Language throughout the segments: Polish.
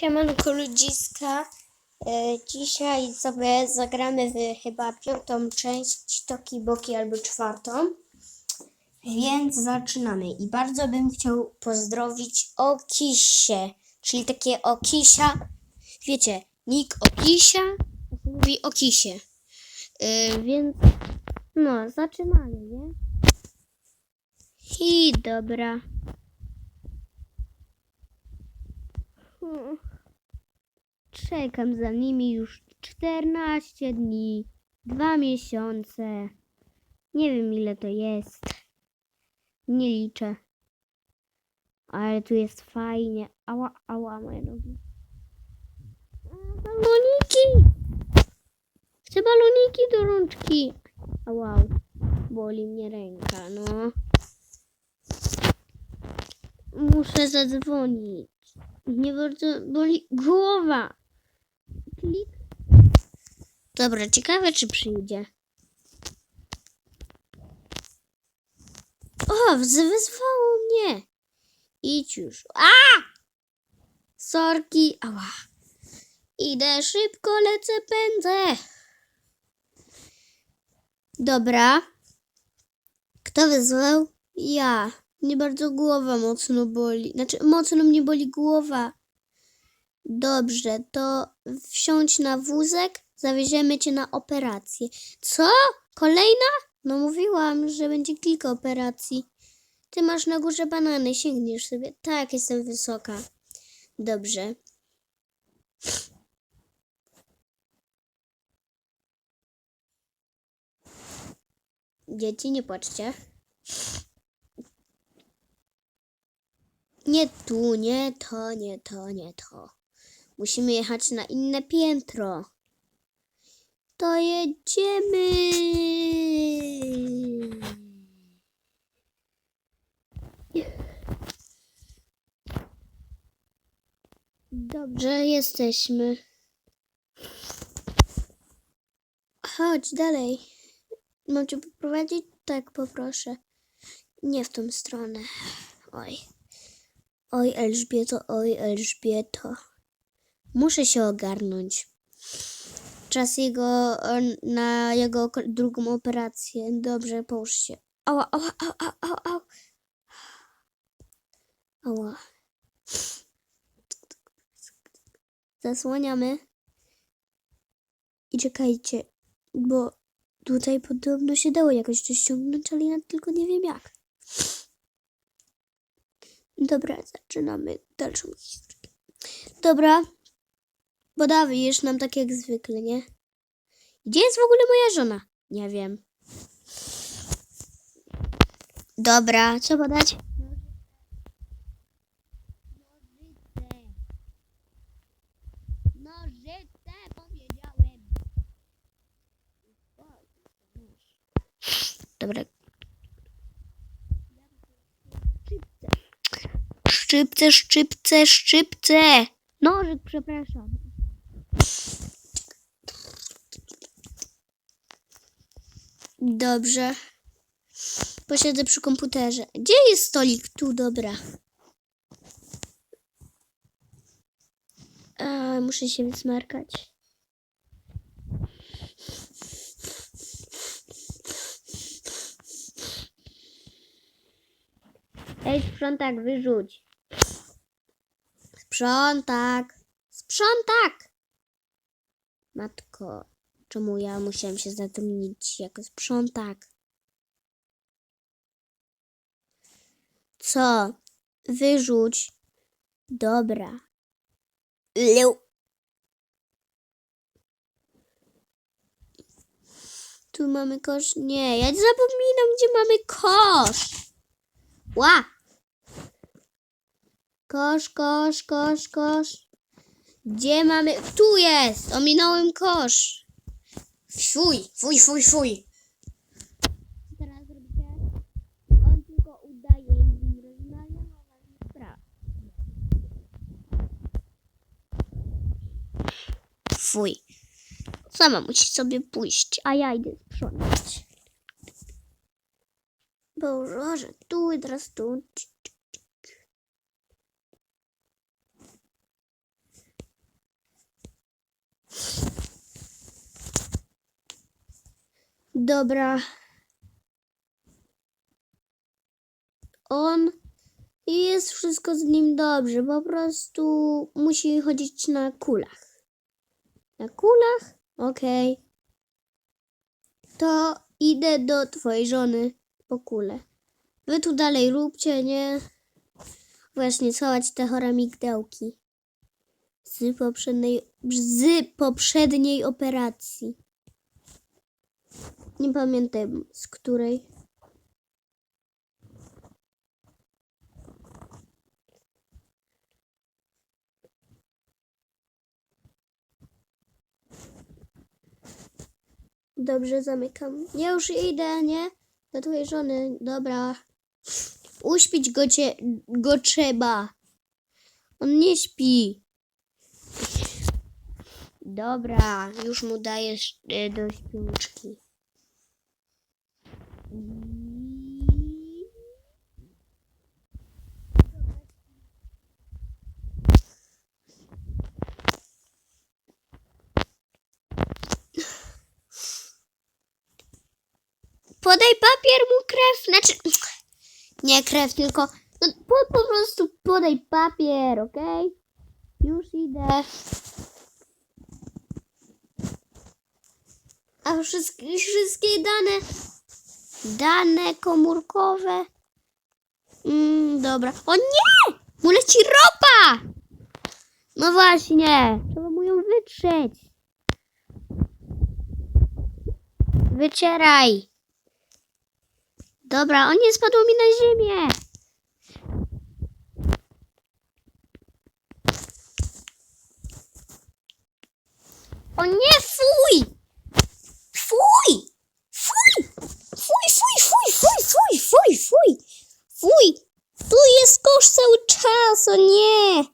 Siemanko ludziska. E, Dzisiaj sobie zagramy w chyba piątą część Toki Boki albo czwartą. Więc zaczynamy. I bardzo bym chciał pozdrowić Okisie, czyli takie Okisia. Wiecie, nick Okisia mówi Okisie. E, Więc no, zaczynamy, nie? I dobra. Hmm. Czekam za nimi już 14 dni, dwa miesiące. Nie wiem ile to jest. Nie liczę. Ale tu jest fajnie. Ała, ała, moje nogi. Baloniki! Chcę baloniki do rączki. A wow, boli mnie ręka, no. Muszę zadzwonić. Mnie bardzo boli głowa. Klik. Dobra, ciekawe czy przyjdzie. O, wezwało mnie. Idź już. A! Sorki. Ała. Idę szybko, lecę, pędzę. Dobra. Kto wyzwał? Ja. Mnie bardzo głowa mocno boli. Znaczy, mocno mnie boli głowa. Dobrze, to wsiądź na wózek, zawieziemy cię na operację. Co? Kolejna? No mówiłam, że będzie kilka operacji. Ty masz na górze banany, sięgniesz sobie. Tak, jestem wysoka. Dobrze. Dzieci, nie płaczcie. Nie tu, nie to, nie to, nie to. Musimy jechać na inne piętro. To jedziemy. Dobrze, jesteśmy. Chodź dalej. Mam cię poprowadzić? Tak, poproszę. Nie w tą stronę. Oj. Oj, Elżbieto, oj, Elżbieto. Muszę się ogarnąć. Czas jego, na jego drugą operację. Dobrze, połóż się. Ała, ała, ała, ała, ała, ała. Zasłaniamy. I czekajcie, bo tutaj podobno się dało jakoś to ściągnąć, ale ja tylko nie wiem jak. Dobra, zaczynamy dalszą historię. Dobra, podawujesz nam tak jak zwykle, nie? Gdzie jest w ogóle moja żona? Nie wiem. Dobra, co podać? Dobra. Szczypce, szczypce, szczypce. Nożyk, przepraszam. Dobrze. Posiedzę przy komputerze. Gdzie jest stolik? Tu, dobra. A, muszę się wysmarkać. Ej, sprzątak, wyrzuć. Sprzątak. Sprzątak! Matko, czemu ja musiałam się zatrudnić jako sprzątak? Co? Wyrzuć. Dobra. Liu. Tu mamy kosz. Nie, ja zapominam, gdzie mamy kosz. Ła! Kosz, kosz, kosz, kosz. Gdzie mamy... Tu jest! Ominąłem kosz. Fuj, fuj, fuj, fuj. Co teraz robicie? On tylko udaje i z nim rozmawia, a was nie sprawdza. Fuj. Sama musi sobie pójść, a ja idę sprzątać. Boże, tu i teraz tu. Dobra. On jest wszystko z nim dobrze, po prostu musi chodzić na kulach. Na kulach? Okej. Okay. To idę do twojej żony po kule. Wy tu dalej róbcie, nie? Właśnie schować te chore migdałki. Z poprzedniej, z poprzedniej operacji. Nie pamiętam z której. Dobrze, zamykam. Ja już idę, nie? Do twojej żony. Dobra. Uśpić go, cie, go trzeba. On nie śpi. Dobra, już mu dajesz e, do śpiączki. Podaj papier mu krew, znaczy nie krew, tylko no, po, po prostu podaj papier, okej? Już idę. A wszystkie, wszystkie dane, dane komórkowe. Mm, dobra. O nie! Mu leci ropa! No właśnie. Trzeba mu ją wytrzeć. Wycieraj. Dobra, on nie spadł mi na ziemię. O nie, fuj! Fuj! Fuj! Fuj, fuj, fuj, fuj, fuj, fuj, fuj! Fuj! Tu jest kosz cały czas, o nie!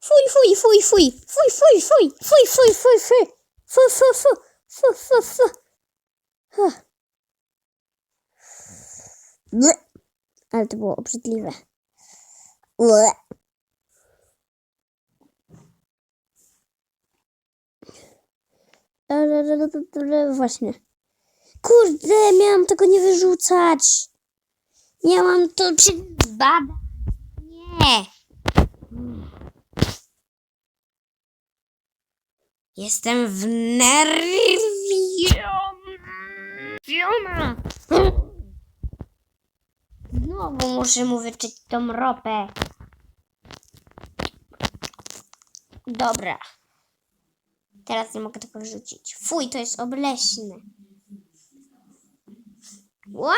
Fuj, fuj, fuj, fuj! Fuj, fuj, fuj! Fuj, fuj, fuj, fuj! Fu, fu, fu! Fu, fu, fu! Ble. Ale to było obrzydliwe. Ble. Właśnie. Kurde, miałam tego nie wyrzucać. Miałam to przy... Bada. Nie. Jestem wnerwiona. Znowu muszę mu wyczyć tą ropę. Dobra. Teraz nie mogę tego wyrzucić. Fuj, to jest obleśne. Ła!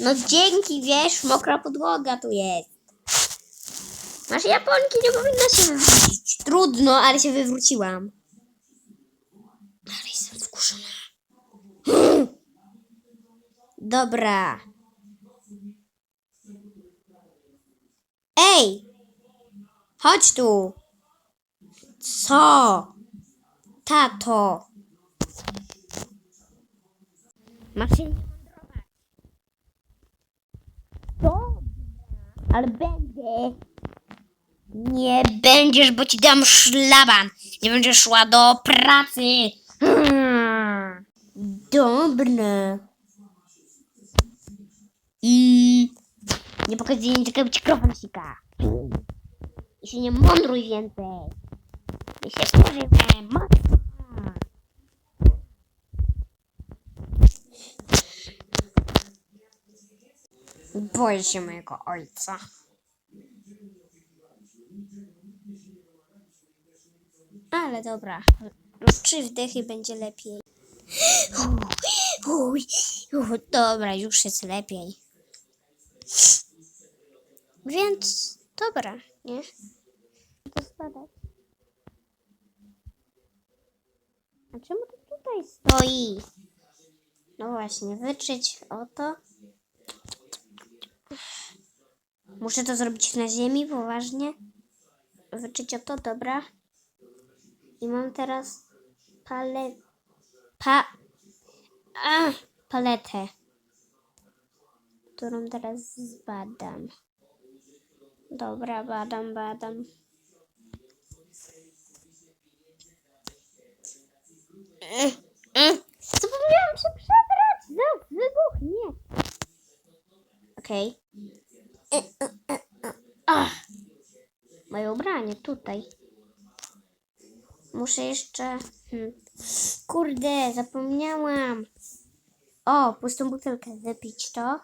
No dzięki, wiesz, mokra podłoga tu jest. Masz japonki, nie powinna się wywrócić. Trudno, ale się wywróciłam. Ale jestem wkurzona. Dobra. Ej! Chodź tu. Co? Tato. Masz się nie mądrować. Dobra, ale będę. Nie będziesz, bo ci dam szlaban. Nie będziesz szła do pracy. Hmm. Dobra. I nie pokazuję mi tylko być krowąsika. I się nie mądruj więcej. I się mocno. Boję się mojego ojca. Ale dobra. Trzy wdechy będzie lepiej. Uj, dobra, już jest lepiej. Więc dobra, nie? To spadać. A czemu to tutaj stoi? No właśnie, wytrzeć oto. Muszę to zrobić na ziemi, poważnie. Wyczyć oto, dobra. I mam teraz palet... Pa... A, paletę. Którą teraz zbadam. Dobra, badam, badam. Co miałam się przebrać! Za wybuchnie! Okej. E. Ach. Moje ubranie tutaj. Muszę jeszcze... Hmm. Kurde, zapomniałam. O, pustą butelkę. Wypić to.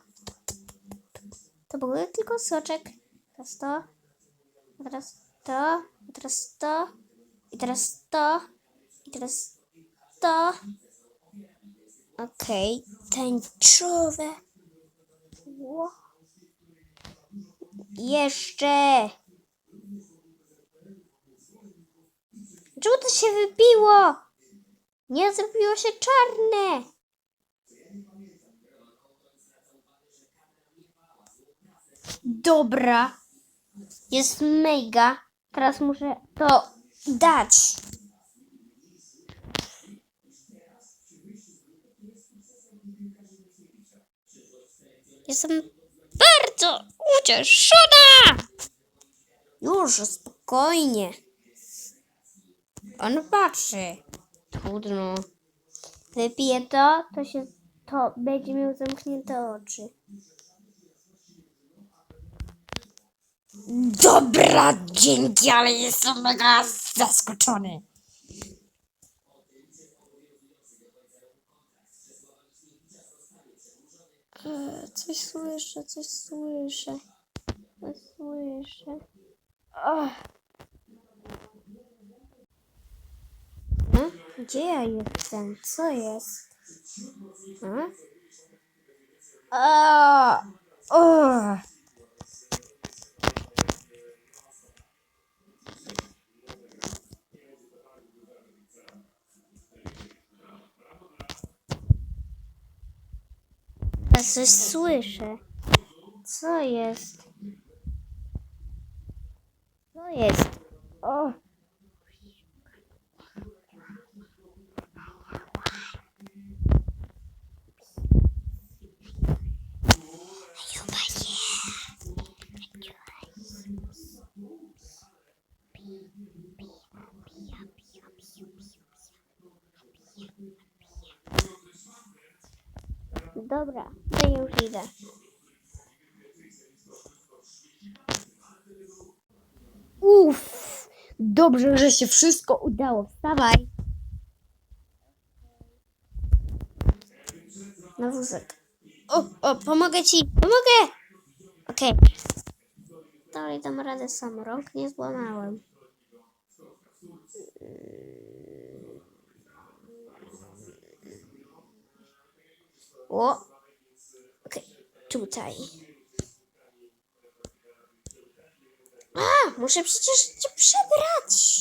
To był tylko soczek. Teraz to. Teraz to. Teraz to. I teraz to. I teraz to. Okej. Tęczowe. Ło. Jeszcze. Czemu to się wybiło? Nie zrobiło się czarne. Dobra. Jest mega. Teraz muszę to dać. Jestem bardzo ucieszona. Już, spokojnie. On patrzy. Trudno. Wypije to, to się, to będzie miał zamknięte oczy. Dobra, dzięki, ale jestem mega zaskoczony. Coś słyszę, coś słyszę. Coś słyszę. Ach. A? Gdzie ja jestem? Co jest? A? A! O! Coś słyszę. Co jest? Co jest? O! Dobra, już idę. Uff, dobrze, że się wszystko udało. Wstawaj. Na wózek. O, o, pomogę ci, pomogę! Okej. Dalej dam radę sam, rąk nie złamałem. O! Tutaj. A, muszę przecież cię przebrać.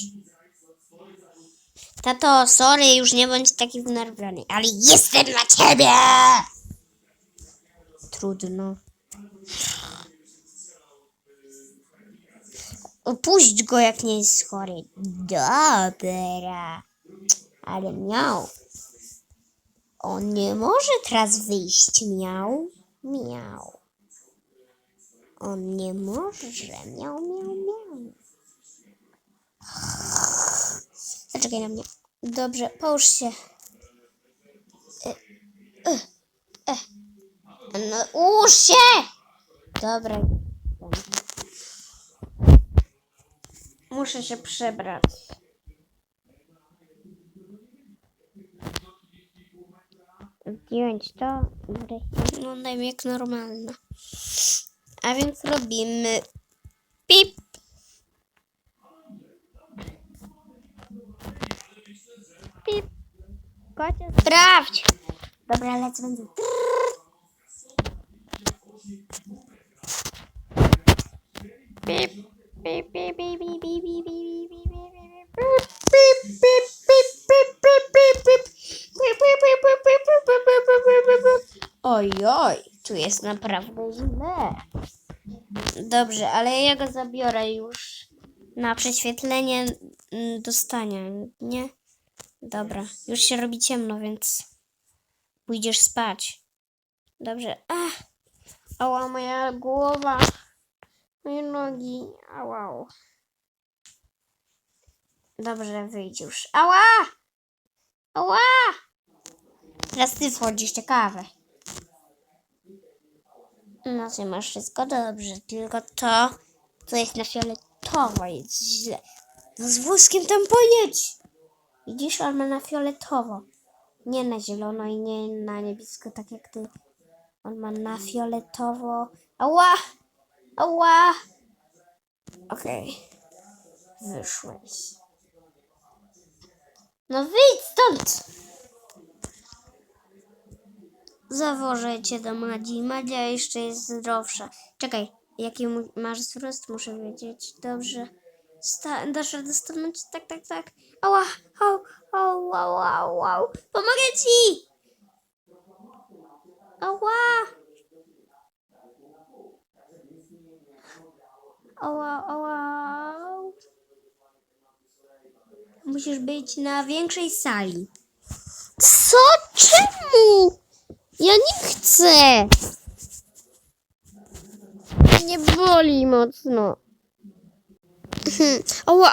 Tato, sorry, już nie bądź taki wnerwiony, ale jestem dla ciebie! Trudno. Opuść go, jak nie jest chory. Dobra. Ale miał. On nie może teraz wyjść. Miał. Miał. On nie może. Miał, miał, miał. Zaczekaj na mnie. Dobrze, połóż się. E, e. No, ułóż się! Dobra. Muszę się przebrać. Zdjąć to wreszcie wyglądam jak normalna. A więc robimy pip. Pip. Kocie, sprawdź. Dobra, lecę będę. Pip. Pip, pip, pip, pip, pip, pip, pip, pip, pip. Oj, oj, tu jest naprawdę źle. Dobrze, ale ja go zabiorę już na prześwietlenie mm, do stania, nie? Dobra, już się robi ciemno, więc pójdziesz spać. Dobrze. Ach, ała moja głowa, moje nogi, ała. Dobrze, wyjdź już. Ała! Ała! Teraz ty wchodzisz, ciekawe. No ty masz wszystko dobrze, tylko to, co jest na fioletowo jest źle. No z wózkiem tam pojedź. Widzisz, on ma na fioletowo. Nie na zielono i nie na niebiesko, tak jak ty. On ma na fioletowo. Ała! Ała! Okej. Wyszłeś. No wyjdź stąd! Zawożę cię do Madzi. Madzia jeszcze jest zdrowsza. Czekaj, jaki masz wzrost? Muszę wiedzieć. Dobrze. Sta- dasz radę stanąć? Tak, tak, tak. Ała, au, au, au, au, au. Pomogę ci! Ała! Ała, ała. Musisz być na większej sali. Co? Czemu? Ja nie chcę. Nie boli mocno. Hmm. Ała,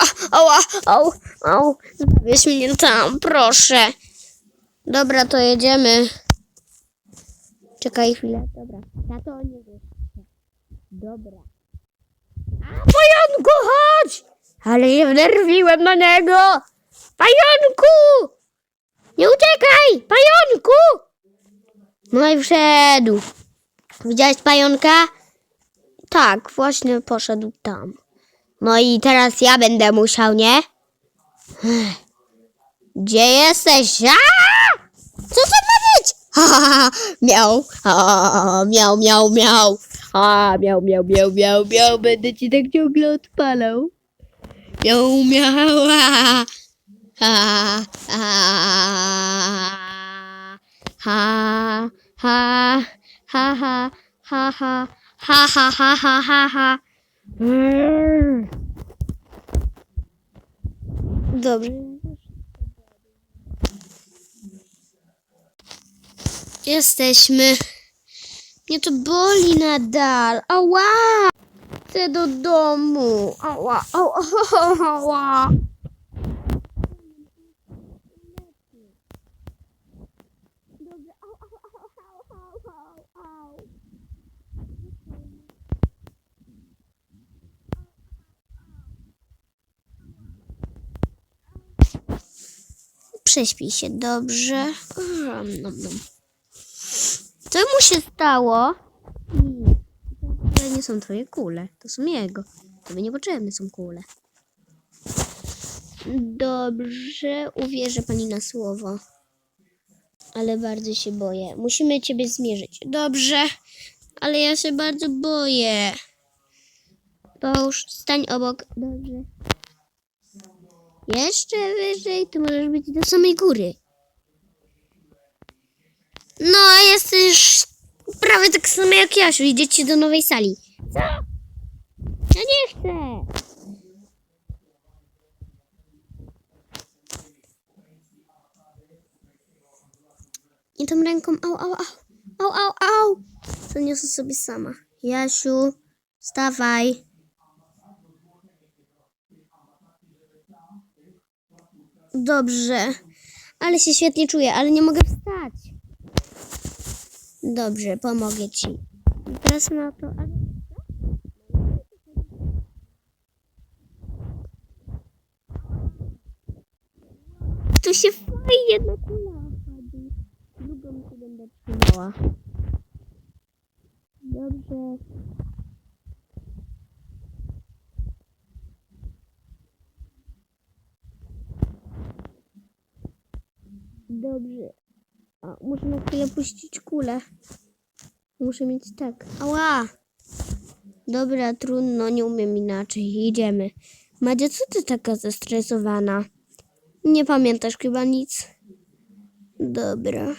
au, au. Zabierz mnie tam, proszę. Dobra, to jedziemy. Czekaj chwilę, dobra. Ja to nie wiesz. Dobra. Pająku, chodź! Ale się wnerwiłem na niego! Pająku! Nie uciekaj! Pająku! No i wszedł. Widziałeś pająka? Tak, właśnie poszedł tam. No i teraz ja będę musiał, nie? Gdzie jesteś? A! Co to ma być? Ha, ha, ha. Miał. Miał, miał, miał. A, miał, miał, miał, miał, miał. Będę ci tak ciągle odpalał. Miał, miał. A, a, a, ha, ha, ha, ha, ha, ha, ha, ha, ha, ha, ha, ha. Dobrze. Jesteśmy. Mnie to boli nadal. Ała! Chcę do domu. Ała, ała, ała. Dobrze. Au, au, au, au, au, au, au. Prześpij się dobrze. Co mu się stało? To nie są twoje kule, to są jego. Tobie niepotrzebne są kule. Dobrze, uwierzę pani na słowo. Ale bardzo się boję. Musimy ciebie zmierzyć. Dobrze, ale ja się bardzo boję. Połóż, stań obok. Dobrze. Jeszcze wyżej, to możesz być do samej góry. No, jesteś prawie tak samo jak Jasiu. Idziecie do nowej sali. Co? Ja nie chcę. I tą ręką, au, au, au, au, au, au. Zaniosę sobie sama. Jasiu, wstawaj. Dobrze, ale się świetnie czuję, ale nie mogę wstać. Dobrze, pomogę ci. Teraz na to. Tu się fajnie na kula chodzi. Drugą będę trzymała. Dobrze. Dobrze. Muszę na chwilę puścić kulę. Muszę mieć tak. Ała! Dobra, trudno, nie umiem inaczej. Idziemy. Madzia, co ty taka zestresowana? Nie pamiętasz chyba nic. Dobra.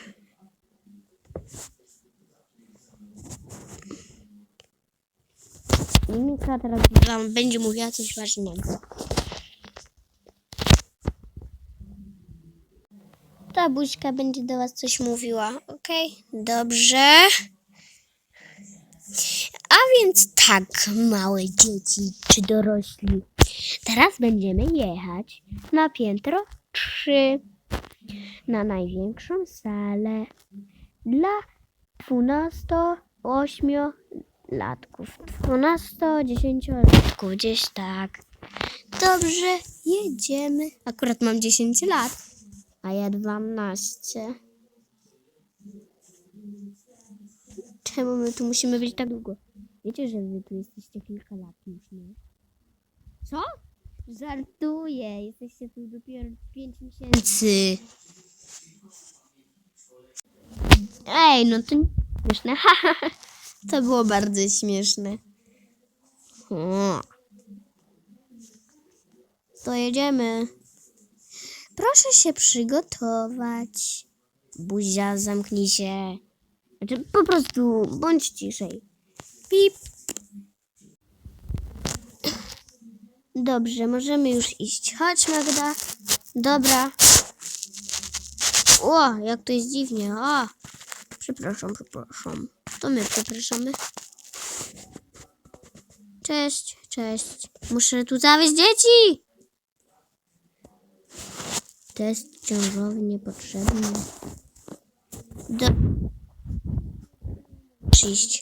Mika teraz będzie mówiła coś ważnego. Ta buźka będzie do was coś mówiła, okej? Dobrze. A więc tak, małe dzieci czy dorośli. Teraz będziemy jechać na piętro 3. na największą salę dla 12-8-latków. 12-10-latków, gdzieś tak. Dobrze, jedziemy. Akurat mam 10 lat, a ja 12. Czemu my tu musimy być tak długo? Wiecie, że wy tu jesteście kilka lat już, nie? Co? Żartuję, jesteście tu dopiero 5 miesięcy. Ej, no to śmieszne. to było bardzo śmieszne. To jedziemy. Proszę się przygotować. Buzia, zamknij się. Znaczy, po prostu bądź ciszej. Pip. Dobrze, możemy już iść. Chodź, Magda. Dobra. O, jak to jest dziwnie. O, przepraszam, przepraszam. To my przepraszamy. Cześć, cześć. Muszę tu zawieźć dzieci. Test ciążowy niepotrzebny. Do... Przyjść.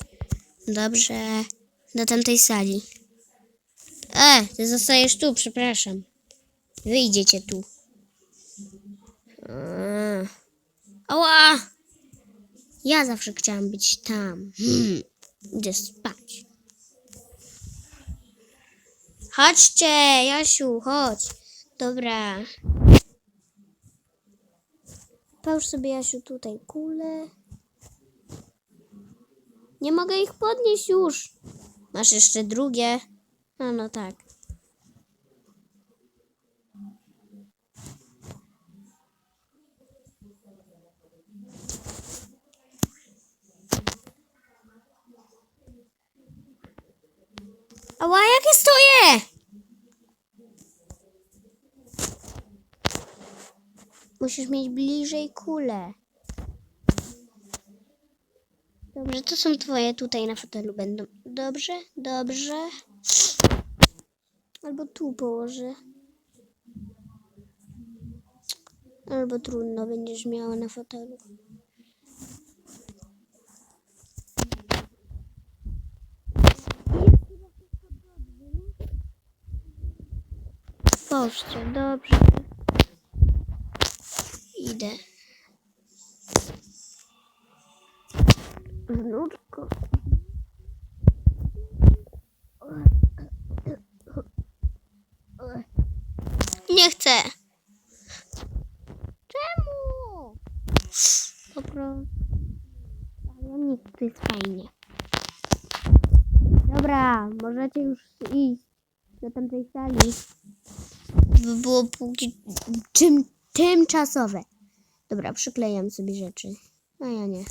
Dobrze. Do tamtej sali. E, ty zostajesz tu, przepraszam. Wyjdziecie tu. Eee. Ała! Ja zawsze chciałam być tam. Hmm. Idę spać. Chodźcie, Jasiu, chodź. Dobra. Połóż sobie, Jasiu, tutaj kulę. Nie mogę ich podnieść już. Masz jeszcze drugie. No, no tak. Ała, jak ja stoję? Musisz mieć bliżej kulę. Dobrze, to są twoje tutaj na fotelu będą. Dobrze, dobrze. Albo tu położę. Albo trudno będziesz miała na fotelu. Połóżcie, dobrze. Idę. Wnuczko. Nie chcę. Czemu? Po prostu. Ale nie, to jest fajnie. Dobra, możecie już iść do tamtej sali. By było póki... czym tymczasowe. Dobra, przyklejam sobie rzeczy. A ja nie.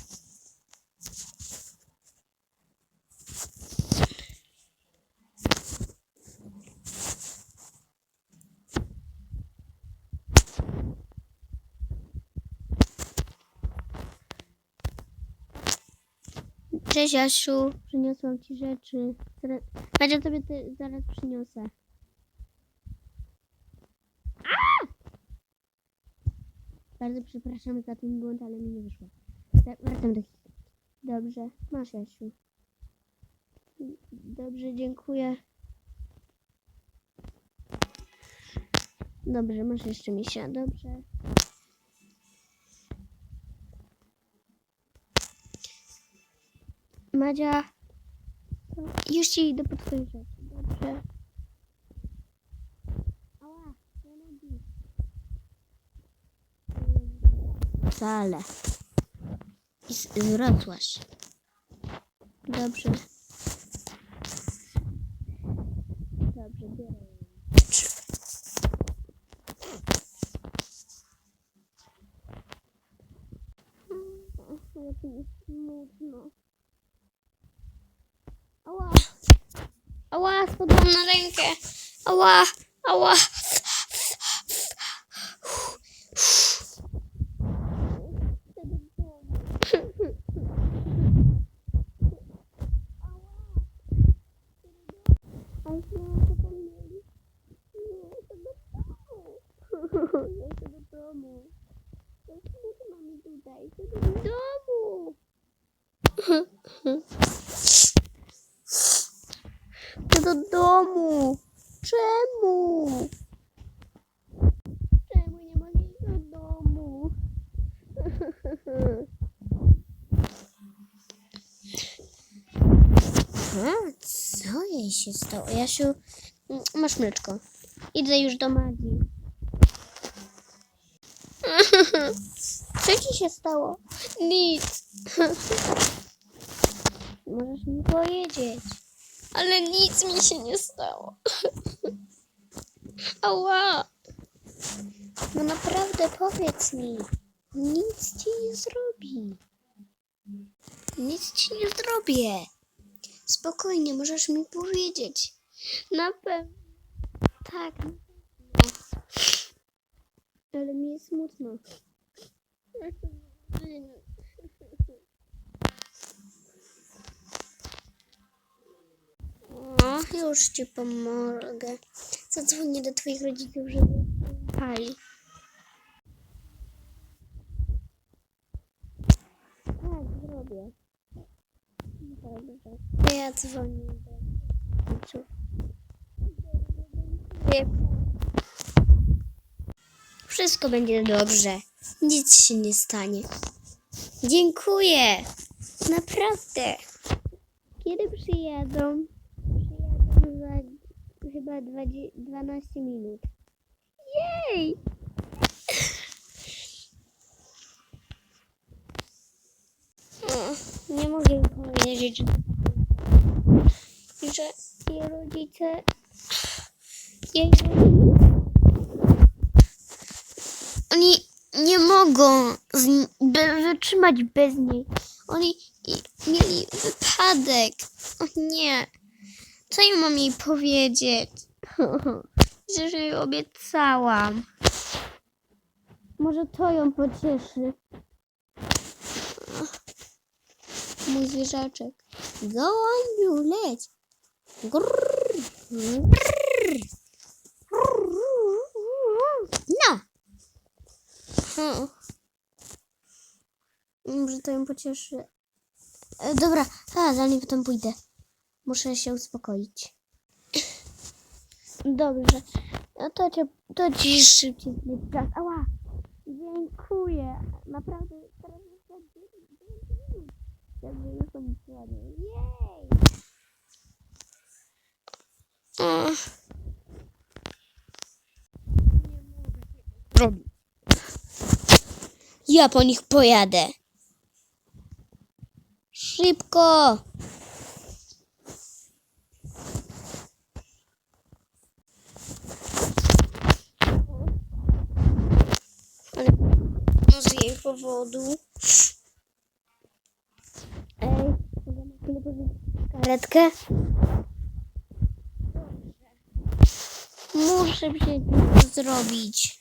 Cześć Asiu, przyniosłam ci rzeczy. Zaraz, Madzia tobie te, zaraz przyniosę. Bardzo przepraszam za ten błąd, ale mi nie wyszło. Wra- Wracam do. Dobrze, masz Jasiu. Dobrze, dziękuję. Dobrze, masz jeszcze misia. Dobrze. Madzia. Już ci idę po twoje rzeczy. Dobrze. Ała, ja nogi. Wcale. I z- Zwrotłaś. Dobrze. Dobrze, biorę. Rzeczy. Jak mi smutno. Ała. Ała, spadłam na rękę. Ała, ała. A już nie mam zapomnieli. Nie, chcę do domu. Ja chcę do domu. To Chcę do domu. Chcę do domu. Czemu? Czemu nie mogę iść do domu? A, co jej się stało? Jasiu, masz mleczko. Idę już do Magii. Co ci się stało? Nic. Możesz mi powiedzieć. Ale nic mi się nie stało. Ała. No naprawdę powiedz mi. Nic ci nie zrobi. Nic ci nie zrobię. Spokojnie, możesz mi powiedzieć. Na pewno. Tak. Ale mi jest smutno. O, już ci pomogę. Zadzwonię do twoich rodziców, żeby pali. Tak, zrobię. Dobrze. To ja dzwonię do rodziców. Wszystko będzie dobrze. Nic się nie stanie. Dziękuję. Naprawdę. Kiedy przyjadą? Przyjadą za chyba 20, 12 minut. Jej! O, nie mogę powiedzieć, że jej rodzice. Jej rodzice. Oni nie mogą z, be, wytrzymać bez niej. Oni i, mieli wypadek. O nie. Co ja mam jej powiedzieć? Przecież jej obiecałam. Może to ją pocieszy. Mój zwierzaczek. Gołąbiu, leć. Grrr, grrr. No. Hmm. Może to ją pocieszy. E, dobra, a, zanim potem pójdę. Muszę się uspokoić. Dobrze. No to, cię, to ci szybciej czas. Ała! Dziękuję. Naprawdę teraz już za 9 minut. Jakby już obiecali. Jej! O. Robi. Ja po nich pojadę. Szybko! Ale no z jej powodu. Ej, mogę pożyczyć karetkę? Muszę to zrobić.